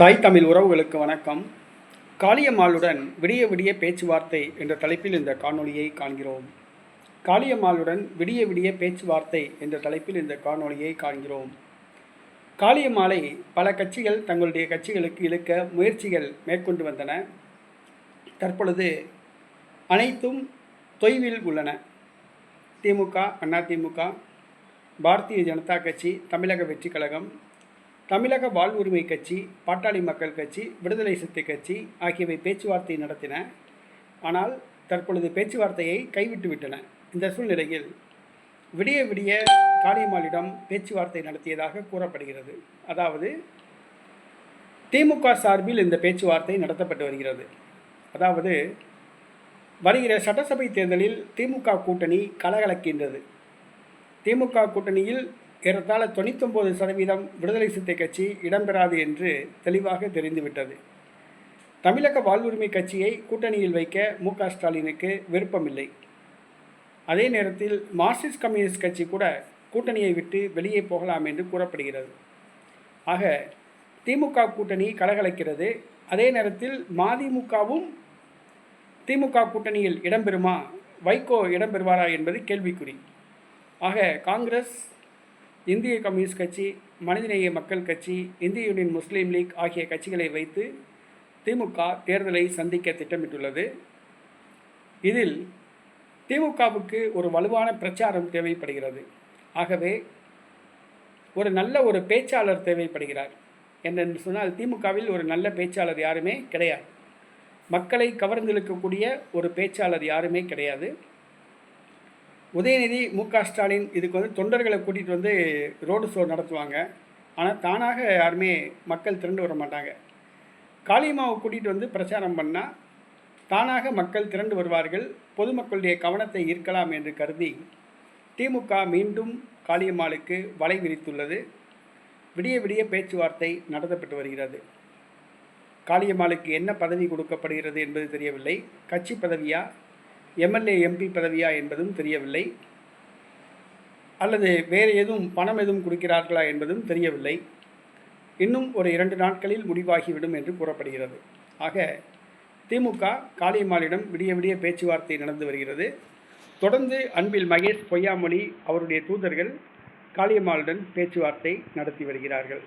தாய் தமிழ் உறவுகளுக்கு வணக்கம். காளியம்மாளுடன் விடிய விடிய பேச்சுவார்த்தை என்ற தலைப்பில் இந்த காணொளியை காண்கிறோம். காளியம்மாளுடன் விடிய விடிய பேச்சுவார்த்தை என்ற தலைப்பில் இந்த காணொளியை காண்கிறோம். காளியம்மாளை பல கட்சிகள் தங்களுடைய கட்சிகளுக்கு இழுக்க முயற்சிகள் மேற்கொண்டு வந்தன. தற்பொழுது அனைத்தும் தொய்வில் உள்ளன. திமுக அதிமுக பாரதிய ஜனதா கட்சி தமிழக வெற்றிக் கழகம் தமிழக வாழ்வுரிமை கட்சி பாட்டாளி மக்கள் கட்சி விடுதலை சிறுத்தை கட்சி ஆகியவை பேச்சுவார்த்தை நடத்தின. ஆனால் தற்பொழுது பேச்சுவார்த்தையை கைவிட்டு விட்டன. இந்த சூழ்நிலையில் விடிய விடிய காளியம்மாளிடம் பேச்சுவார்த்தை நடத்தியதாக கூறப்படுகிறது. அதாவது திமுக சார்பில் இந்த பேச்சுவார்த்தை நடத்தப்பட்டு வருகிறது. அதாவது வருகிற சட்டசபை தேர்தலில் திமுக கூட்டணி கலகலக்கின்றது. திமுக கூட்டணியில் ஏறத்தாழ தொண்ணூத்தொம்பது சதவீதம் விடுதலை சிறுத்தை கட்சி இடம்பெறாது என்று தெளிவாக தெரிந்துவிட்டது. தமிழக வாழ்வுரிமை கட்சியை கூட்டணியில் வைக்க மு க ஸ்டாலினுக்கு விருப்பமில்லை. அதே நேரத்தில் மார்க்சிஸ்ட் கம்யூனிஸ்ட் கட்சி கூட கூட்டணியை விட்டு வெளியே போகலாம் என்று கூறப்படுகிறது. ஆக திமுக கூட்டணி கலகலக்கிறது. அதே நேரத்தில் மதிமுகவும் திமுக கூட்டணியில் இடம்பெறுமா? வைகோ இடம்பெறுவாரா என்பது கேள்விக்குறி. ஆக காங்கிரஸ் இந்திய கம்யூனிஸ்ட் கட்சி மனிதநேய மக்கள் கட்சி இந்திய யூனியன் முஸ்லீம் லீக் ஆகிய கட்சிகளை வைத்து திமுக தேர்தலை சந்திக்க திட்டமிட்டுள்ளது. இதில் திமுகவுக்கு ஒரு வலுவான பிரச்சாரம் தேவைப்படுகிறது. ஆகவே ஒரு நல்ல ஒரு பேச்சாளர் தேவைப்படுகிறார். என்னென்று சொன்னால் திமுகவில் ஒரு நல்ல பேச்சாளர் யாருமே கிடையாது. மக்களை கவர்ந்திழுக்கக்கூடிய ஒரு பேச்சாளர் யாருமே கிடையாது. உதயநிதி மு க ஸ்டாலின் இதுக்கு வந்து தொண்டர்களை கூட்டிகிட்டு வந்து ரோடு ஷோ நடத்துவாங்க. ஆனால் தானாக யாருமே மக்கள் திரண்டு வர மாட்டாங்க. காளியம்மாவை கூட்டிகிட்டு வந்து பிரச்சாரம் பண்ணால் தானாக மக்கள் திரண்டு வருவார்கள். பொதுமக்களுடைய கவனத்தை ஈர்க்கலாம் என்று கருதி திமுக மீண்டும் காளியம்மாளுக்கு வலை விரித்துள்ளது. விடிய விடிய பேச்சுவார்த்தை நடத்தப்பட்டு வருகிறது. காளியம்மாளுக்கு என்ன பதவி கொடுக்கப்படுகிறது என்பது தெரியவில்லை. கட்சி பதவியா? எம்எல்ஏ எம்பி பதவியா என்பதும் தெரியவில்லை. அல்லது வேறு எதுவும் பணம் எதுவும் கொடுக்கிறார்களா என்பதும் தெரியவில்லை. இன்னும் ஒரு இரண்டு நாட்களில் முடிவாகிவிடும் என்று கூறப்படுகிறது. ஆக திமுக காளியம்மாளிடம் விடிய விடிய பேச்சுவார்த்தை நடந்து வருகிறது. தொடர்ந்து அன்பில் மகேஷ் பொய்யாமொழி அவருடைய தூதர்கள் காளியம்மாளுடன் பேச்சுவார்த்தை நடத்தி வருகிறார்கள்.